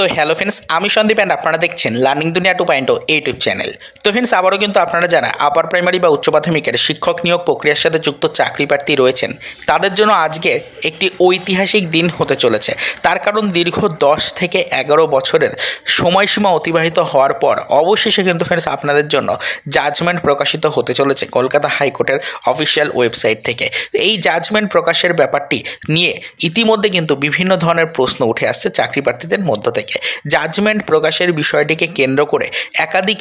তো hello friends আমি Sandeep and আপনারা দেখছেন learning Duniya two point YouTube channel তো ফ্রেন্ডস আবারও কিন্তু আপনারা যারা আপার প্রাইমারি বা উচ্চ মাধ্যমিকের শিক্ষক নিয়োগ প্রক্রিয়ার সাথে যুক্ত চাকরি প্রার্থী রয়েছেন, তাদের জন্য আজকে একটি ঐতিহাসিক দিন হতে চলেছে। তার কারণ দীর্ঘ দশ থেকে এগারো বছরের সময়সীমা অতিবাহিত হওয়ার পর অবশেষে কিন্তু ফ্রেন্ডস আপনাদের জন্য জাজমেন্ট প্রকাশিত হতে চলেছে কলকাতা হাইকোর্টের অফিসিয়াল ওয়েবসাইট থেকে। এই জাজমেন্ট প্রকাশের ব্যাপারটি নিয়ে ইতিমধ্যে কিন্তু বিভিন্ন ধরনের প্রশ্ন উঠে আসছে চাকরি প্রার্থীদের মধ্য থেকে। জাজমেন্ট প্রকাশের বিষয়টিকে কেন্দ্র করে একাধিক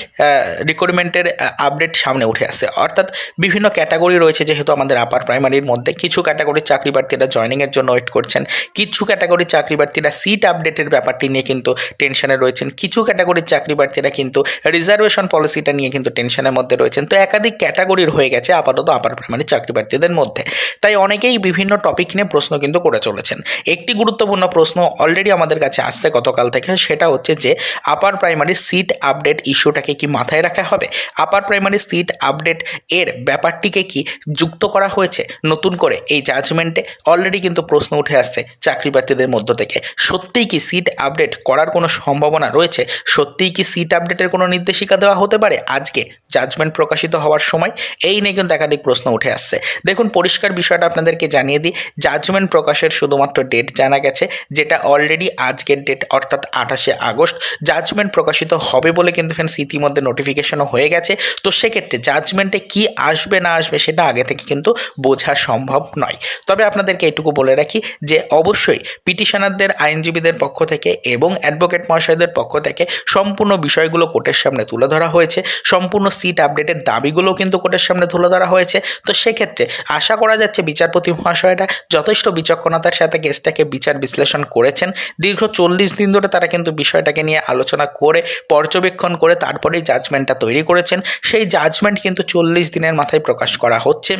রিক্রুটমেন্টের আপডেট সামনে উঠে আসছে অর্থাৎ বিভিন্ন ক্যাটাগরি রয়েছে যেহেতু আমাদের আপার প্রাইমারির মধ্যে। কিছু ক্যাটাগরির চাকরি প্রার্থীরা জয়নিংয়ের জন্য ওয়েট করছেন। কিছু ক্যাটাগরির চাকরি প্রার্থীরা সিট আপডেটের ব্যাপারটি নিয়ে কিন্তু টেনশনে রয়েছেন। কিছু ক্যাটাগরির চাকরি প্রার্থীরা কিন্তু রিজার্ভেশন পলিসিটা নিয়ে কিন্তু টেনশনের মধ্যে রয়েছেন। তো একাধিক ক্যাটাগরির হয়ে গেছে আপাতত আপার প্রাইমারি চাকরি প্রার্থীদের মধ্যে। তাই অনেকেই বিভিন্ন টপিক নিয়ে প্রশ্ন কিন্তু করে চলেছেন। একটি গুরুত্বপূর্ণ প্রশ্ন অলরেডি আমাদের কাছে আসছে গতকাল থেকে সেটা হচ্ছে যে আপার প্রাইমারি সিট আপডেট ইস্যুটাকে কি মাথায় রাখা হবে? আপার প্রাইমারি সিট আপডেট এর ব্যাপারটিকে কি যুক্ত করা হয়েছে? নতুন করে এই জাজমেন্টে অলরেডি কিন্তু প্রশ্ন উঠে আসছে চাকরি প্রার্থীদের মধ্য থেকে। সত্যিই কি সিট আপডেট করার কোনো সম্ভাবনা রয়েছে? সত্যিই কি সিট আপডেটের কোনো নির্দেশিকা দেওয়া হতে পারে? আজকে জাজমেন্ট প্রকাশিত হওয়ার সময় এই নিয়ে কিন্তু একাধিক প্রশ্ন উঠে আসছে। দেখুন, পরিষ্কার বিষয়টা আপনাদেরকে জানিয়ে দিই। জাজমেন্ট প্রকাশের শুধুমাত্র ডেট জানা গেছে, যেটা অলরেডি আজকের ডেট অর্থাৎ আঠাশে আগস্ট। জাজমেন্ট প্রকাশিত হবে বলে কিন্তু ফ্রেন্ডস ইতিমধ্যে নোটিফিকেশনও হয়ে গেছে। তো সেক্ষেত্রে জাজমেন্টে কি আসবে, না আসবে সেটা আগে থেকে কিন্তু বোঝা সম্ভব নয়। তবে আপনাদেরকে এটুকু বলে রাখি যে অবশ্যই পিটিশনারদের, আইনজীবীদের পক্ষ থেকে এবং অ্যাডভোকেট মহাশয়দের পক্ষ থেকে সম্পূর্ণ বিষয়গুলো কোর্টের সামনে তুলে ধরা হয়েছে। সম্পূর্ণ সিট আপডেটের দাবিগুলোও কিন্তু কোর্টের সামনে তুলে ধরা হয়েছে। তো সেক্ষেত্রে আশা করা যাচ্ছে বিচারপতি মহাশয়টা যথেষ্ট বিচক্ষণতার সাথে কেসটাকে বিচার বিশ্লেষণ করেছেন। দীর্ঘ চল্লিশ দিন ধরে তারা কিন্তু বিষয়টাকে নিয়ে আলোচনা করে, পর্যবেক্ষণ করে তারপরেই জাজমেন্টটা তৈরি করেছেন। সেই জাজমেন্ট কিন্তু চল্লিশ দিনের মাথায় প্রকাশ করা হচ্ছে।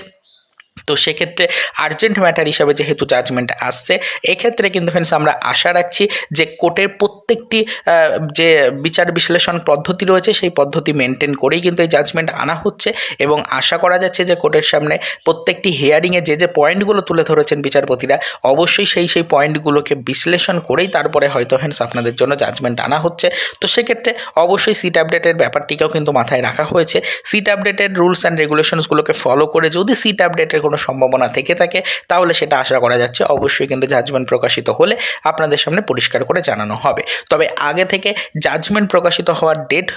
তো সেক্ষেত্রে আর্জেন্ট ম্যাটার হিসাবে যেহেতু জাজমেন্ট আসছে, এক্ষেত্রে কিন্তু ফ্রেন্ডস আমরা আশা রাখছি যে কোর্টের প্রত্যেকটি যে বিচার বিশ্লেষণ পদ্ধতি রয়েছে, সেই পদ্ধতি মেনটেন করেই কিন্তু এই জাজমেন্ট আনা হচ্ছে এবং আশা করা যাচ্ছে যে কোর্টের সামনে প্রত্যেকটি হিয়ারিংয়ে যে যে পয়েন্টগুলো তুলে ধরেছেন বিচারপতিরা, অবশ্যই সেই সেই পয়েন্টগুলোকে বিশ্লেষণ করেই তারপরে হয়তো ফ্রেন্ডস আপনাদের জন্য জাজমেন্ট আনা হচ্ছে। তো সেক্ষেত্রে অবশ্যই সিট আপডেটের ব্যাপারটিকেও কিন্তু মাথায় রাখা হয়েছে। সিট আপডেটের রুলস অ্যান্ড রেগুলেশনসগুলোকে ফলো করে যদি সিট আপডেটের কোনো সম্ভাবনা থেকে থাকে, তাহলে সেটা আশা করা যাচ্ছে। অবশ্যই কিন্তু জাজমেন্ট প্রকাশিত হলে আপনাদের সামনে পরিষ্কার করে জানানো হবে। তবে আগে থেকে জাজমেন্ট প্রকাশিত হওয়ার ডেট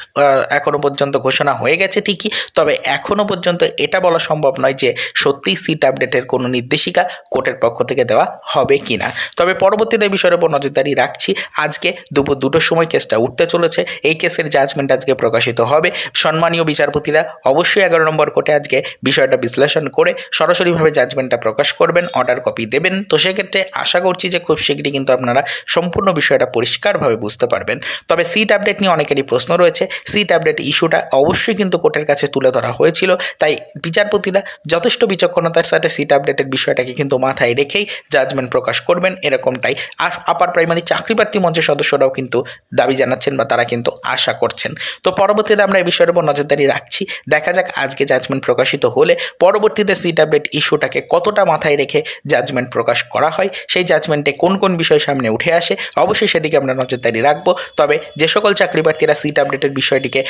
এখনও পর্যন্ত ঘোষণা হয়ে গেছে ঠিকই। তবে এখনও পর্যন্ত এটা বলা সম্ভব নয় যে সত্যিই সিট আপডেটের কোনো নির্দেশিকা কোর্টের পক্ষ থেকে দেওয়া হবে কি না তবে পরবর্তীতে বিষয়ের উপর নজরদারি রাখছি। আজকে দুপুর দুটোর সময় কেসটা উঠতে চলেছে। এই কেসের জাজমেন্ট আজকে প্রকাশিত হবে। সম্মানীয় বিচারপতিরা অবশ্যই এগারো নম্বর কোর্টে আজকে বিষয়টা বিশ্লেষণ করে সরাসরিভাবে জাজমেন্টটা প্রকাশ করবেন অর্ডার কপি দেবেন। তো সেক্ষেত্রে আশা করছি যে খুব শীঘ্রই কিন্তু আপনারা সম্পূর্ণ বিষয়টা পরিষ্কারভাবে বুঝতে পারবেন। তবে সিট আপডেট নিয়ে অনেকেরই প্রশ্ন রয়েছে। সিট আপডেট ইস্যুটা অবশ্যই কিন্তু কোর্টের কাছে তুলে ধরা হয়েছিল। তাই বিচারপতিরা যথেষ্ট বিচক্ষণতার সাথে সিট আপডেটের বিষয়টাকে কিন্তু মাথায় রেখেই জাজমেন্ট প্রকাশ করবেন এরকমটাই। আপার প্রাইমারি চাকরি প্রার্থী মঞ্চের সদস্যরাও কিন্তু দাবি জানাচ্ছেন বা তারা কিন্তু আশা করছেন। তো পরবর্তীতে আমরা এই বিষয়ের উপর নজরদারি রাখছি। দেখা যাক আজকে জাজমেন্ট প্রকাশিত হলে পরবর্তীতে সিট আপডেট ইস্যুটাকে কতটা মাথায় রেখে জাজমেন্ট প্রকাশ করা হয়, সেই জাজমেন্টে কোন কোন বিষয় সামনে উঠে আসে, অবশ্যই সেদিকে আমরা নজরদারি রাখব। তবে যে সকল চাকরি প্রার্থীরা সিট আপডেটের বিষয়টিকে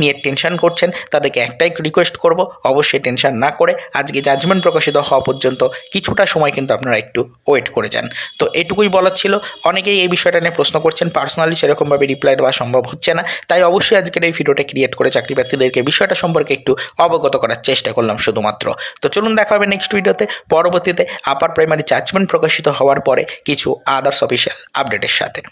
নিয়ে টেনশন করছেন, তাদেরকে একটাই রিকোয়েস্ট করব, অবশ্যই টেনশন না করে আজকে জাজমেন্ট প্রকাশিত হওয়া পর্যন্ত কিছুটা সময় কিন্তু আপনারা একটু ওয়েট করে যান। তো এটুকুই বলার ছিল। অনেকেই এই বিষয়টা নিয়ে প্রশ্ন করছেন পার্সোনালি সেরকমভাবে রিপ্লাই দেওয়া সম্ভব হচ্ছে না। তাই অবশ্যই আজকের এই ভিডিওটা ক্রিয়েট করে চাকরি প্রার্থীদেরকে বিষয়টা সম্পর্কে একটু অবগত করার চেষ্টা করলাম শুধুমাত্র। তো চলুন দেখা হবে নেক্সট ভিডিওতে পরবর্তীতে আপার প্রাইমারি জাজমেন্ট প্রকাশিত হওয়ার পরে কিছু আদার্স অফিসিয়াল আপডেটের সাথে।